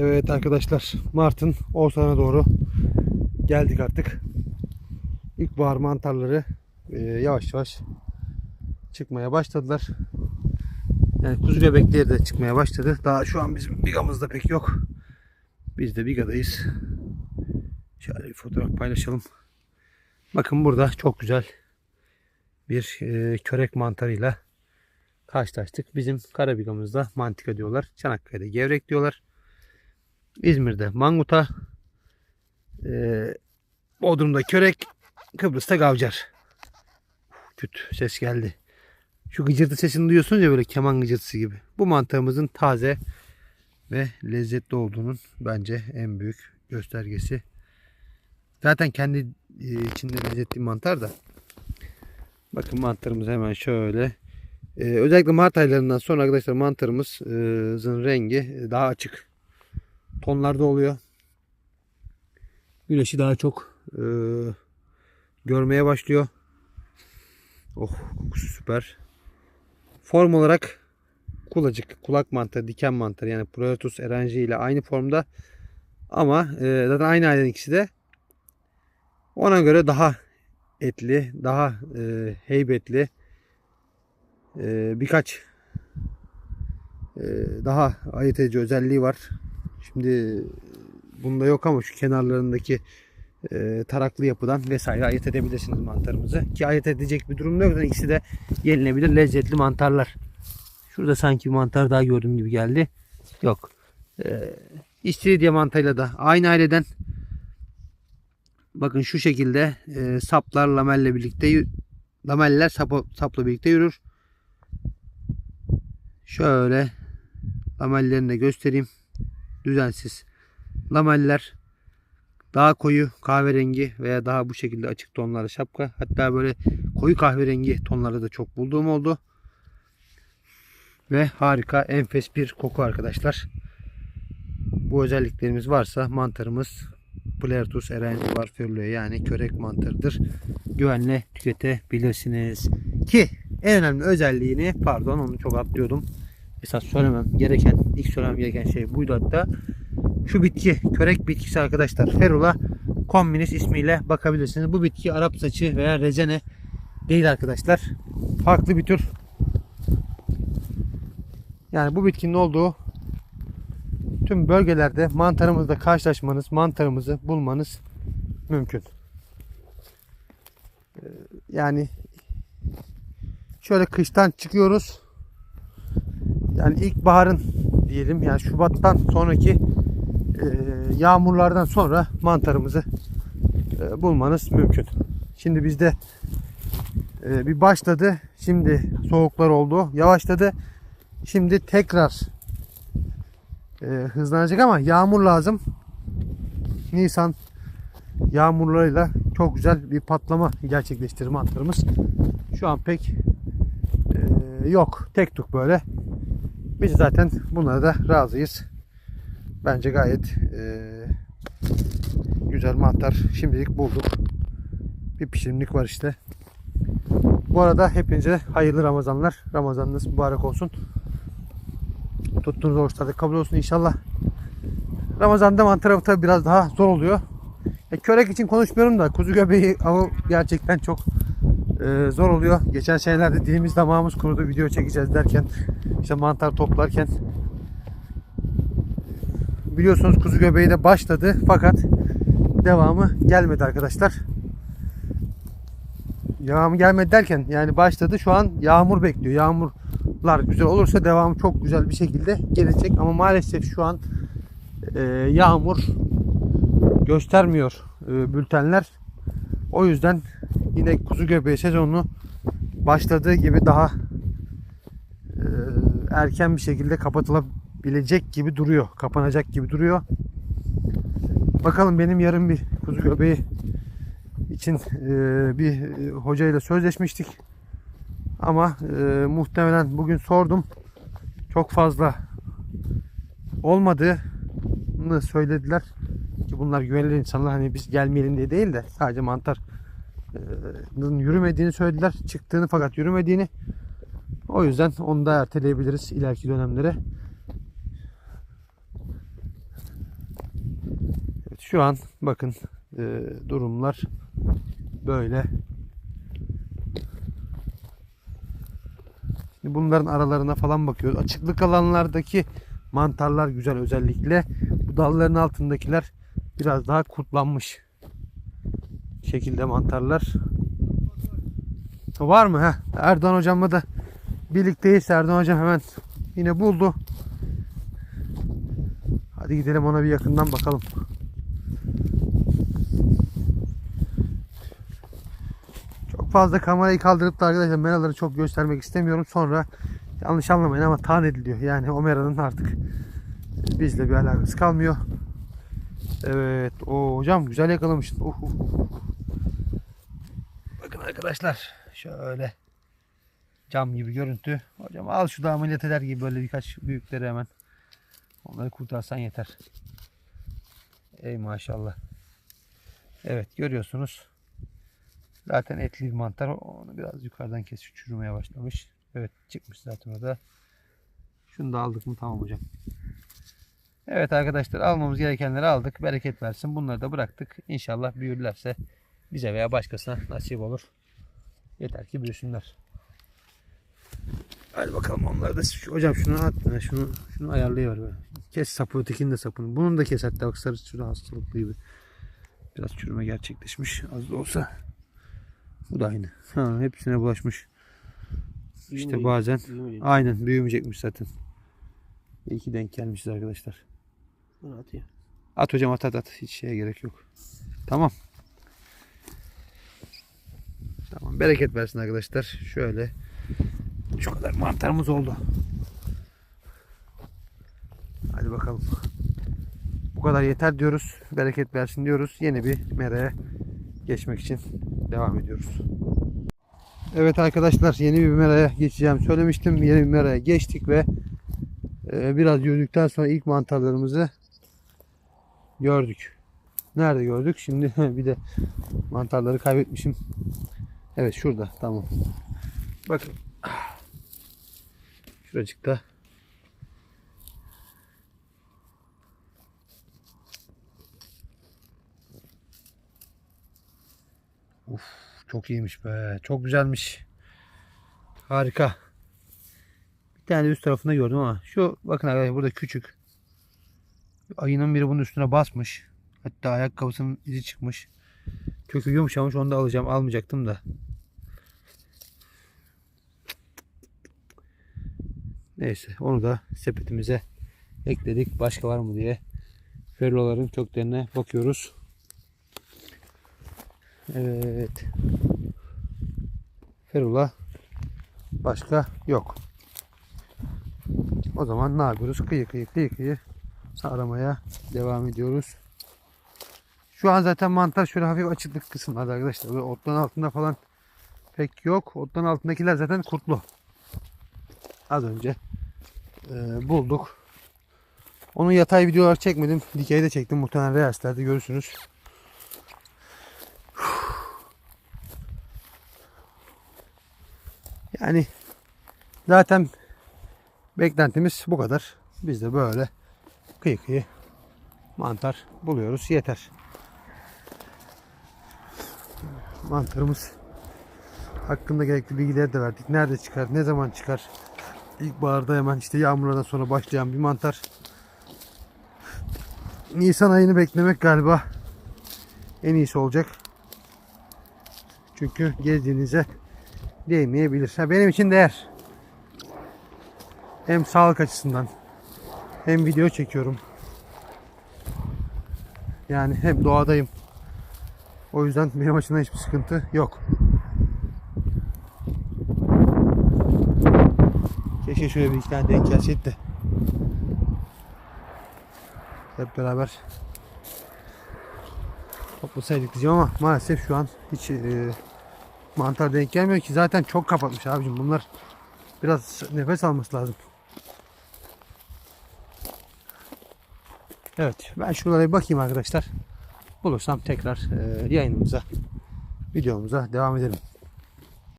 Evet arkadaşlar Mart'ın ortalarına doğru geldik artık. İlkbahar mantarları e, yavaş yavaş çıkmaya başladılar. Yani kuzu göbekleri de çıkmaya başladı. Daha şu an bizim bigamızda pek yok. Biz de bigadayız. Şöyle bir fotoğraf paylaşalım. Bakın burada çok güzel bir e, körek mantarıyla karşılaştık. Bizim Karabigamızda mantika diyorlar. Çanakkale'de gevrek diyorlar. İzmir'de manguta. E, Bodrum'da körek. Kıbrıs'ta gavcar. Küt ses geldi. Şu gıcırtı sesini duyuyorsunuz ya böyle keman gıcırtısı gibi. Bu mantığımızın taze ve lezzetli olduğunun bence en büyük göstergesi. Zaten kendi e, içinde lezzetli mantar da. Bakın mantarımız hemen şöyle. Ee, özellikle Mart aylarından sonra arkadaşlar mantarımızın rengi daha açık tonlarda oluyor. Güneşi daha çok e, görmeye başlıyor. Oh kokusu süper. Form olarak kulacık, kulak mantarı, diken mantarı yani Proetus eranji ile aynı formda. Ama e, zaten aynı ailenin ikisi de ona göre daha etli, daha e, heybetli e, birkaç e, daha ayırt edici özelliği var. Şimdi bunda yok ama şu kenarlarındaki e, taraklı yapıdan vesaire ayırt edebilirsiniz mantarımızı. Ki ayırt edecek bir durum yok. Zaten ikisi de yenilebilir lezzetli mantarlar. Şurada sanki bir mantar daha gördüğüm gibi geldi. Yok. E, İstiridye mantarıyla da aynı aileden Bakın şu şekilde e, saplar lamelle birlikte lameller sapı, sapla birlikte yürür. Şöyle lamellerini de göstereyim. Düzensiz lameller daha koyu kahverengi veya daha bu şekilde açık tonlarda şapka. Hatta böyle koyu kahverengi tonlarda da çok bulduğum oldu. Ve harika enfes bir koku arkadaşlar. Bu özelliklerimiz varsa mantarımız Plertus erangivar ferlue yani körek mantarıdır. Güvenle tüketebilirsiniz. Ki en önemli özelliğini pardon onu çok atlıyordum. Esas söylemem gereken ilk söylemem gereken şey buydu hatta. Şu bitki körek bitkisi arkadaşlar. Ferula communis ismiyle bakabilirsiniz. Bu bitki Arap saçı veya rezene değil arkadaşlar. Farklı bir tür. Yani bu bitkinin olduğu tüm bölgelerde mantarımızla karşılaşmanız, mantarımızı bulmanız mümkün. Ee, Yani şöyle kıştan çıkıyoruz. Yani ilkbaharın diyelim yani Şubat'tan sonraki e, yağmurlardan sonra mantarımızı e, bulmanız mümkün. Şimdi bizde e, bir başladı. Şimdi soğuklar oldu. Yavaşladı. Şimdi tekrar e, hızlanacak ama yağmur lazım. Nisan yağmurlarıyla çok güzel bir patlama gerçekleştirir mantarımız. Şu an pek yok. Tek tuk böyle. Biz zaten bunlara da razıyız. Bence gayet e, güzel mantar şimdilik bulduk. Bir pişirimlik var işte. Bu arada hepinize hayırlı Ramazanlar. Ramazanınız mübarek olsun tuttuğunuz oruçlarda kabul olsun inşallah. Ramazan'da mantar avı tabii biraz daha zor oluyor. E, körek için konuşmuyorum da kuzu göbeği avı gerçekten çok e, zor oluyor. Geçen senelerde dilimiz damağımız kurudu video çekeceğiz derken işte mantar toplarken biliyorsunuz kuzu göbeği de başladı fakat devamı gelmedi arkadaşlar. Devamı gelmedi derken yani başladı şu an yağmur bekliyor. Yağmurlar güzel olursa devamı çok güzel bir şekilde gelecek ama maalesef şu an e, yağmur göstermiyor e, bültenler. O yüzden yine kuzu göbeği sezonu başladığı gibi daha e, erken bir şekilde kapatılabilecek gibi duruyor. Kapanacak gibi duruyor. Bakalım benim yarın bir kuzu göbeği için e, bir e, hocayla sözleşmiştik. Ama e, muhtemelen bugün sordum. Çok fazla olmadığını söylediler. Ki bunlar güvenilir insanlar. Hani biz gelmeyelim diye değil de sadece mantarın yürümediğini söylediler. Çıktığını fakat yürümediğini. O yüzden onu da erteleyebiliriz ileriki dönemlere. Şu an bakın e, durumlar böyle. Şimdi bunların aralarına falan bakıyoruz. Açıklık alanlardaki mantarlar güzel özellikle. Bu dalların altındakiler biraz daha kurtlanmış şekilde mantarlar. Var mı? Heh. Erdoğan hocamla da birlikteyiz. Erdoğan hocam hemen yine buldu. Hadi gidelim ona bir yakından bakalım. Çok fazla kamerayı kaldırıp da arkadaşlar meraları çok göstermek istemiyorum. Sonra yanlış anlamayın ama tan ediliyor. Yani o meranın artık bizle bir alakası kalmıyor. Evet. O hocam güzel yakalamışsın. Uh, uh, uh. Arkadaşlar şöyle cam gibi görüntü. Hocam al şu da ameliyat eder gibi böyle birkaç büyükleri hemen. Onları kurtarsan yeter. Ey maşallah. Evet görüyorsunuz. Zaten etli bir mantar. Onu biraz yukarıdan kesip çürümeye başlamış. Evet çıkmış zaten o da. Şunu da aldık mı tamam hocam. Evet arkadaşlar almamız gerekenleri aldık. Bereket versin. Bunları da bıraktık. İnşallah büyürlerse bize veya başkasına nasip olur. Yeter ki büyüsünler. Hadi bakalım onları da şu, hocam şunu at ya, şunu şunu ayarlayıver be. Kes sapı ötekinin de sapını. Bunun da kes hatta bak sarı sürü hastalıklı gibi. Biraz çürüme gerçekleşmiş az da olsa. Bu da aynı. Ha, hepsine bulaşmış. İşte bazen aynen büyümeyecekmiş zaten. İyi ki denk gelmişiz arkadaşlar. Atıyor. At hocam at at at. Hiç şeye gerek yok. Tamam. Tamam. Bereket versin arkadaşlar. Şöyle. Şu kadar mantarımız oldu. Hadi bakalım. Bu kadar yeter diyoruz. Bereket versin diyoruz. Yeni bir meraya geçmek için devam ediyoruz. Evet arkadaşlar yeni bir meraya geçeceğim söylemiştim. Yeni bir meraya geçtik ve e, biraz yürüdükten sonra ilk mantarlarımızı gördük. Nerede gördük? Şimdi bir de mantarları kaybetmişim. Evet şurada tamam. Bakın. Şuracıkta. Uf, çok iyiymiş be. Çok güzelmiş. Harika. Bir tane üst tarafında gördüm ama şu bakın arkadaşlar burada küçük. Ayının biri bunun üstüne basmış. Hatta ayakkabısının izi çıkmış. Kökü yumuşamış onu da alacağım. Almayacaktım da. Neyse onu da sepetimize ekledik. Başka var mı diye. Ferroların köklerine bakıyoruz. Evet. Ferula başka yok. O zaman ne yapıyoruz? Kıyı kıyı kıyı kıyı aramaya devam ediyoruz. Şu an zaten mantar şöyle hafif açıklık kısımlarda arkadaşlar. Böyle otların altında falan pek yok. Otların altındakiler zaten kurtlu. Az önce e, bulduk. Onu yatay videolar çekmedim. Dikeyde çektim. Muhtemelen reelslerde görürsünüz. Yani zaten beklentimiz bu kadar. Biz de böyle kıyı kıyı mantar buluyoruz. Yeter. Mantarımız hakkında gerekli bilgileri de verdik. Nerede çıkar, ne zaman çıkar. İlkbaharda hemen işte yağmurlardan sonra başlayan bir mantar. Nisan ayını beklemek galiba en iyisi olacak. Çünkü gezdiğinize değmeyebilir. Ha, benim için değer. Hem sağlık açısından hem video çekiyorum. Yani hem doğadayım. O yüzden benim açımdan hiçbir sıkıntı yok. Keşke şöyle bir iki tane denk gelseydi de. Hep beraber toplasaydık diyeceğim ama maalesef şu an hiç e, mantar denk gelmiyor ki zaten çok kapatmış abicim bunlar biraz nefes alması lazım. Evet ben şuralara bir bakayım arkadaşlar. Bulursam tekrar e, yayınımıza videomuza devam edelim.